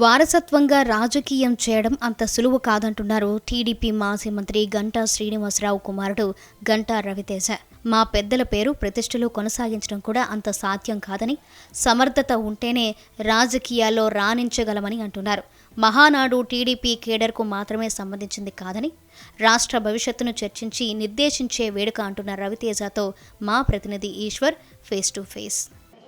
వారసత్వంగా రాజకీయం చేయడం అంత సులువు కాదంటున్నారు టీడీపీ మాజీ మంత్రి గంటా శ్రీనివాసరావు కుమారుడు గంటా రవితేజ. మా పెద్దల పేరు ప్రతిష్టలు కొనసాగించడం కూడా అంత సాధ్యం కాదని సమర్థత ఉంటేనే రాజకీయాల్లో రాణించగలమని అంటున్నారు. మహానాడు టీడీపీ కేడర్కు మాత్రమే సంబంధించింది కాదని రాష్ట్ర భవిష్యత్తును చర్చించి నిర్దేశించే వేడుక అంటున్న రవితేజతో మా ప్రతినిధి ఈశ్వర్ ఫేస్ టు ఫేస్.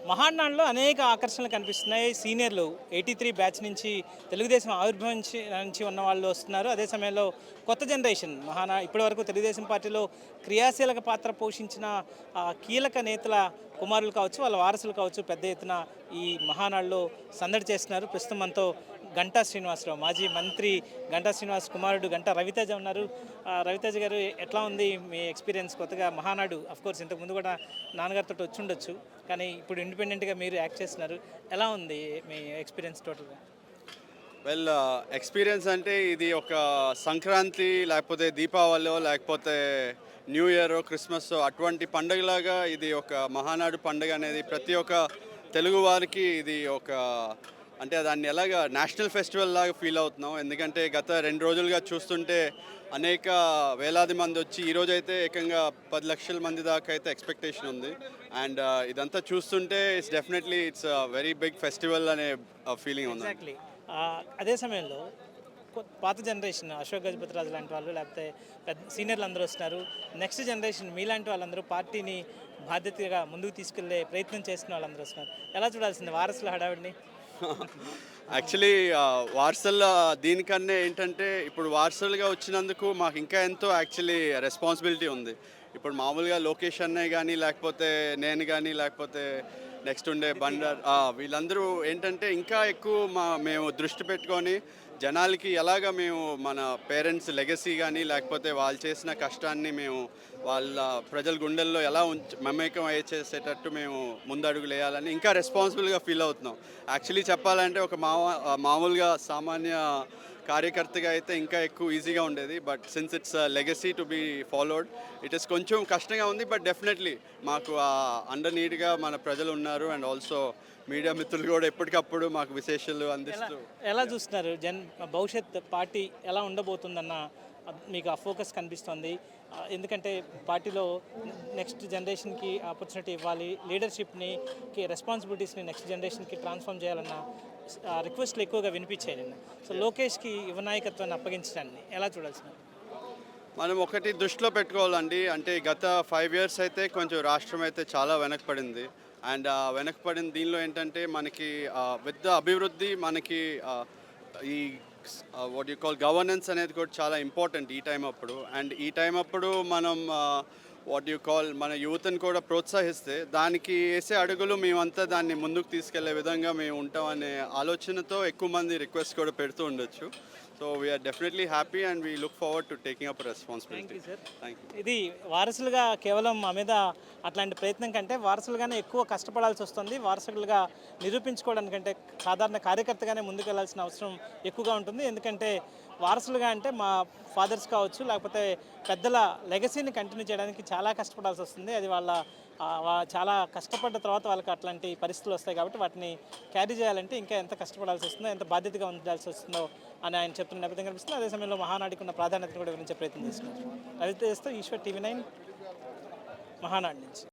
మహానాడులో అనేక ఆకర్షణలు కనిపిస్తున్నాయి. సీనియర్లు ఎయిటీ త్రీ బ్యాచ్ నుంచి తెలుగుదేశం ఆవిర్భవించి నుంచి ఉన్న వాళ్ళు వస్తున్నారు. అదే సమయంలో కొత్త జనరేషన్ మహానా ఇప్పటివరకు తెలుగుదేశం పార్టీలో క్రియాశీలక పాత్ర పోషించిన కీలక నేతల కుమారులు కావచ్చు వాళ్ళ వారసులు కావచ్చు పెద్ద ఎత్తున ఈ మహానాడులో సందడి చేస్తున్నారు. ప్రస్తుతం మనతో గంటా శ్రీనివాసరావు మాజీ మంత్రి గంటా శ్రీనివాస్ కుమారుడు గంటా రవితేజ ఉన్నారు. రవితేజ గారు ఎట్లా ఉంది మీ ఎక్స్పీరియన్స్? కొత్తగా మహానాడు అఫ్కోర్స్ ఇంతకుముందు ఇంతకు ముందు కూడా నాన్నగారితో వచ్చి ఉండొచ్చు కానీ ఇప్పుడు ఇండిపెండెంట్గా మీరు యాక్ట్ చేస్తున్నారు. ఎలా ఉంది మీ ఎక్స్పీరియన్స్ టోటల్గా? వెల్ ఎక్స్పీరియన్స్ అంటే ఇది ఒక సంక్రాంతి లేకపోతే దీపావళి లేకపోతే న్యూ ఇయర్ క్రిస్మస్ అటువంటి పండుగలాగా ఇది ఒక మహానాడు పండుగ అనేది ప్రతి ఒక్క తెలుగు వారికి ఇది ఒక అంటే దాన్ని ఎలాగా నేషనల్ ఫెస్టివల్ లాగా ఫీల్ అవుతున్నాం ఎందుకంటే గత రెండు రోజులుగా చూస్తుంటే అనేక వేలాది మంది వచ్చి ఈరోజు అయితే ఏకంగా పది లక్షల మంది దాకా అయితే ఎక్స్పెక్టేషన్ ఉంది. అండ్ uh, ఇదంతా చూస్తుంటే it's definitely it's very big festival అనే uh, ఫీలింగ్ ఉంది. ఎగ్జాక్ట్లీ uh, అదే సమయంలో పాత జనరేషన్ అశోక్ గజపతి రాజు లాంటి వాళ్ళు లేకపోతే పెద్ద సీనియర్లు అందరూ వస్తున్నారు. నెక్స్ట్ జనరేషన్ మీలాంటి వాళ్ళందరూ పార్టీని బాధ్యతగా ముందుకు తీసుకెళ్ళే ప్రయత్నం చేస్తున్న వాళ్ళందరూ వస్తున్నారు. ఎలా చూడాల్సింది వారసుల హడావిడిని? యాక్చువల్లీ వార్సల్ దీనికన్నా ఏంటంటే ఇప్పుడు వార్సల్గా వచ్చినందుకు మాకు ఇంకా ఎంతో యాక్చువల్లీ రెస్పాన్సిబిలిటీ ఉంది. ఇప్పుడు మామూలుగా లోకేష్ అన్నయ్య కానీ లేకపోతే నేను కానీ లేకపోతే నెక్స్ట్ ఉండే బండర్ వీళ్ళందరూ ఏంటంటే ఇంకా ఎక్కువ మా మేము దృష్టి పెట్టుకొని జనాలకి ఎలాగ మేము మన పేరెంట్స్ లెగసీ కానీ లేకపోతే వాళ్ళు చేసిన కష్టాన్ని మేము వాళ్ళ ప్రజల గుండెల్లో ఎలా ఉంచ మమేకం అయ్యే చేసేటట్టు మేము ముందడుగులు వేయాలని ఇంకా రెస్పాన్సిబుల్గా ఫీల్ అవుతున్నాం. యాక్చువల్లీ చెప్పాలంటే ఒక మామూలుగా సామాన్య కార్యకర్తగా అయితే ఇంకా ఎక్కువ ఈజీగా ఉండేది. But since it's legacy to be followed it is కొంచెం కష్టంగా ఉంది. బట్ డెఫినెట్లీ మాకు ఆ అండర్ నీడ్గా మన ప్రజలు ఉన్నారు. అండ్ ఆల్సో మీడియా మిత్రులు కూడా ఎప్పటికప్పుడు మాకు విశేషాలు అందిస్తూ ఎలా చూస్తున్నారు? జన్ భవిష్యత్ పార్టీ ఎలా ఉండబోతుందన్న మీకు ఆ ఫోకస్ కనిపిస్తుంది. ఎందుకంటే పార్టీలో నెక్స్ట్ జనరేషన్కి ఆపర్చునిటీ ఇవ్వాలి లీడర్షిప్ని రెస్పాన్సిబిలిటీస్ని నెక్స్ట్ జనరేషన్కి ట్రాన్స్ఫార్మ్ చేయాలన్న రిక్వెస్ట్లు ఎక్కువగా వినిపించాయి నిన్న. సో లోకేష్కి యువ నాయకత్వాన్ని అప్పగించడాన్ని ఎలా చూడాల్సిన మనం ఒకటి దృష్టిలో పెట్టుకోవాలండి. అంటే గత ఫైవ్ ఇయర్స్ అయితే కొంచెం రాష్ట్రం అయితే చాలా వెనకపడింది అండ్ ఆ వెనకపడిన దీనిలో ఏంటంటే మనకి విత్ అభివృద్ధి మనకి ఈ వాట్ యూ కాల్ గవర్నెన్స్ అనేది కూడా చాలా ఇంపార్టెంట్ ఈ టైం అప్పుడు. అండ్ ఈ టైం అప్పుడు మనం వాట్ యూ కాల్ మన యూత్ని కూడా ప్రోత్సహిస్తే దానికి వేసే అడుగులు మేమంతా దాన్ని ముందుకు తీసుకెళ్ళే విధంగా మేము ఉంటామనే ఆలోచనతో ఎక్కువ మంది రిక్వెస్ట్ కూడా పెడుతూ ఉండొచ్చు. So we're definitely happy and we look forward to taking up responsibility Thank you, sir. Thank you ఇది వారసులుగా కేవలం మా మీద అట్లాంటి ప్రయత్నం కంటే వారసులుగానే ఎక్కువ కష్టపడాల్సి వస్తుంది. వారసులుగా నిరూపించుకోవడానికంటే సాధారణ కార్యకర్తగానే ముందుకు వెళ్ళాల్సిన అవసరం ఎక్కువగా ఉంటుంది. ఎందుకంటే వారసులుగా అంటే మా ఫాదర్స్ కావచ్చు లేకపోతే పెద్దల లెగసీని కంటిన్యూ చేయడానికి చాలా కష్టపడాల్సి వస్తుంది. అది వాళ్ళ చాలా కష్టపడ్డ తర్వాత వాళ్ళకి అట్లాంటి పరిస్థితులు వస్తాయి కాబట్టి వాటిని క్యారీ చేయాలంటే ఇంకా ఎంత కష్టపడాల్సి వస్తుందో ఎంత బాధ్యతగా ఉండాల్సి వస్తుందో అని ఆయన చెప్తున్న నేపథ్యం కనిపిస్తుంది. అదే సమయంలో మహానాడికి ఉన్న ప్రాధాన్యతను కూడా వివరించే ప్రయత్నం చేస్తున్నారు. రవితేజ్తో ఈశ్వర్ టీవీ నైన్ మహానాడు నుంచి.